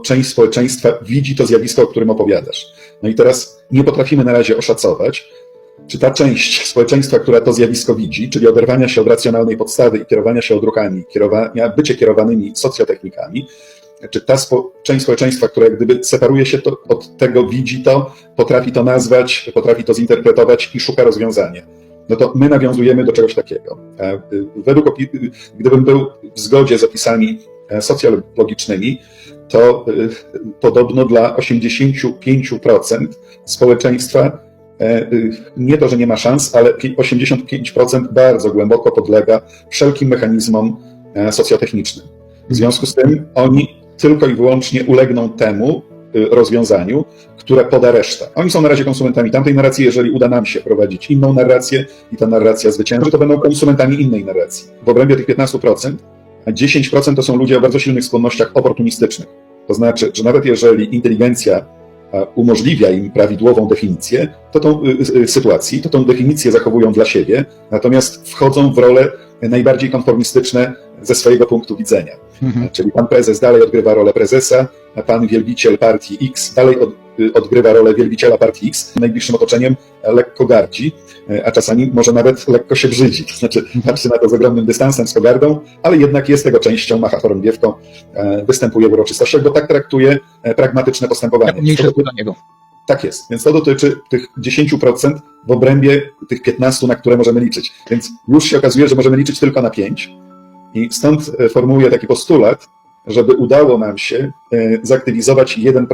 część społeczeństwa widzi to zjawisko, o którym opowiadasz. No i teraz nie potrafimy na razie oszacować, czy ta część społeczeństwa, która to zjawisko widzi, czyli oderwania się od racjonalnej podstawy i kierowania się odruchami, kierowania, bycie kierowanymi socjotechnikami, czy ta spo, część społeczeństwa, która jak gdyby separuje się to, od tego, widzi to, potrafi to nazwać, potrafi to zinterpretować i szuka rozwiązania. No to my nawiązujemy do czegoś takiego. E, y, Według, opi- gdybym był w zgodzie z opisami e, socjologicznymi, to y, podobno dla 85% społeczeństwa e, y, nie to, że nie ma szans, ale 85% bardzo głęboko podlega wszelkim mechanizmom e, socjotechnicznym. W związku z tym oni tylko i wyłącznie ulegną temu y, rozwiązaniu, które poda reszta. Oni są na razie konsumentami tamtej narracji, jeżeli uda nam się prowadzić inną narrację i ta narracja zwycięży, to będą konsumentami innej narracji. W obrębie tych 15%, a 10% to są ludzie o bardzo silnych skłonnościach oportunistycznych. To znaczy, że nawet jeżeli inteligencja a, umożliwia im prawidłową definicję to tą, y, y, sytuacji, to tą definicję zachowują dla siebie, natomiast wchodzą w role najbardziej konformistyczne ze swojego punktu widzenia. Mhm. Czyli pan prezes dalej odgrywa rolę prezesa, a pan wielbiciel partii X dalej od, y, odgrywa rolę wielbiciela partii X. Najbliższym otoczeniem lekko gardzi, y, a czasami może nawet lekko się brzydzi. To znaczy patrzy na to z ogromnym dystansem, z pogardą, ale jednak jest tego częścią, macha chorągiewką, e, występuje w uroczystościach, bo tak traktuje e, pragmatyczne postępowanie. Jak mniejsze niego. tak jest. Więc to dotyczy tych 10% w obrębie tych 15%, na które możemy liczyć. Więc już się okazuje, że możemy liczyć tylko na 5. I stąd e, formułuję taki postulat, żeby udało nam się e, zaktywizować 1%.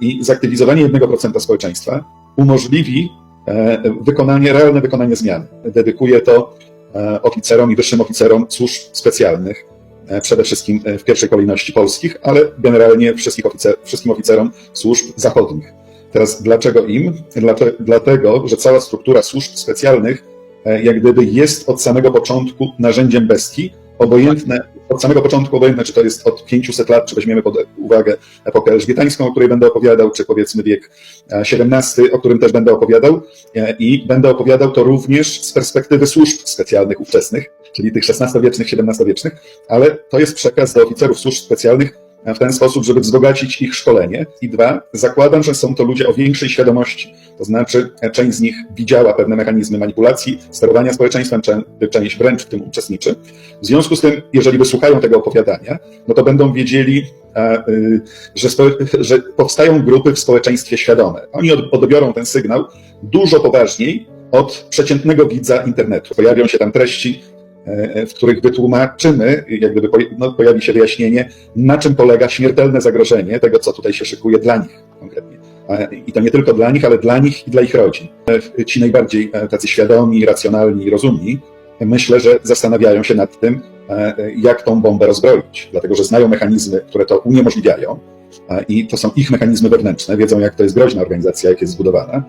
I zaktywizowanie 1% społeczeństwa umożliwi e, wykonanie, realne wykonanie zmian. Dedykuję to e, oficerom i wyższym oficerom służb specjalnych, e, przede wszystkim w pierwszej kolejności polskich, ale generalnie oficer, wszystkim oficerom służb zachodnich. Teraz dlaczego im? Dlatego, że cała struktura służb specjalnych jak gdyby jest od samego początku narzędziem bestii, obojętne, od samego początku obojętne, czy to jest od 500 lat, czy weźmiemy pod uwagę epokę elżbietańską, o której będę opowiadał, czy powiedzmy wiek e, XVII, o którym też będę opowiadał e, i będę opowiadał to również z perspektywy służb specjalnych ówczesnych, czyli tych XVI-wiecznych, XVII-wiecznych, ale to jest przekaz do oficerów służb specjalnych e, w ten sposób, żeby wzbogacić ich szkolenie. I dwa, zakładam, że są to ludzie o większej świadomości, to znaczy część z nich widziała pewne mechanizmy manipulacji, sterowania społeczeństwem, cze- część wręcz w tym uczestniczy. W związku z tym, jeżeli wysłuchają tego opowiadania, no to będą wiedzieli, e, y, że, że powstają grupy w społeczeństwie świadome. Oni od, odbiorą ten sygnał dużo poważniej od przeciętnego widza internetu. Pojawią się tam treści, w których wytłumaczymy, jak gdyby no, pojawi się wyjaśnienie, na czym polega śmiertelne zagrożenie tego, co tutaj się szykuje dla nich konkretnie. E, I to nie tylko dla nich, ale dla nich i dla ich rodzin. E, Ci najbardziej e, tacy świadomi, racjonalni i rozumni, e, myślę, że zastanawiają się nad tym, e, jak tą bombę rozbroić, dlatego że znają mechanizmy, które to uniemożliwiają e, i to są ich mechanizmy wewnętrzne, wiedzą, jak to jest groźna organizacja, jak jest zbudowana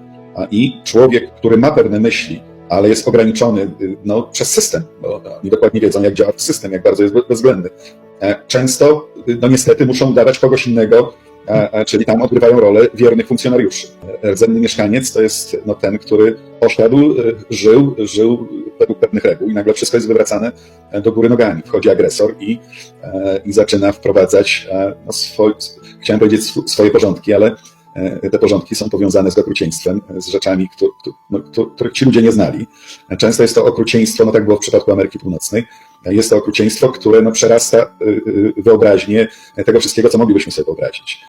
i człowiek, który ma pewne myśli, ale jest ograniczony y, no, przez system, bo oni dokładnie wiedzą, jak działa system, jak bardzo jest be- bezwzględny. E, Często, y, no niestety, muszą udawać kogoś innego, e, e, czyli tam odgrywają rolę wiernych funkcjonariuszy. Rdzenny mieszkaniec to jest no, ten, który poszedł, y, żył, żył według pewnych reguł i nagle wszystko jest wywracane do góry nogami. Wchodzi agresor i, i zaczyna wprowadzać no, swoj, chciałem powiedzieć sw- swoje porządki, ale te porządki są powiązane z okrucieństwem, z rzeczami, no, któ- których ci ludzie nie znali. Często jest to okrucieństwo, no tak było w przypadku Ameryki Północnej, jest to okrucieństwo, które no, przerasta y, y, wyobraźnię tego wszystkiego, co moglibyśmy sobie wyobrazić.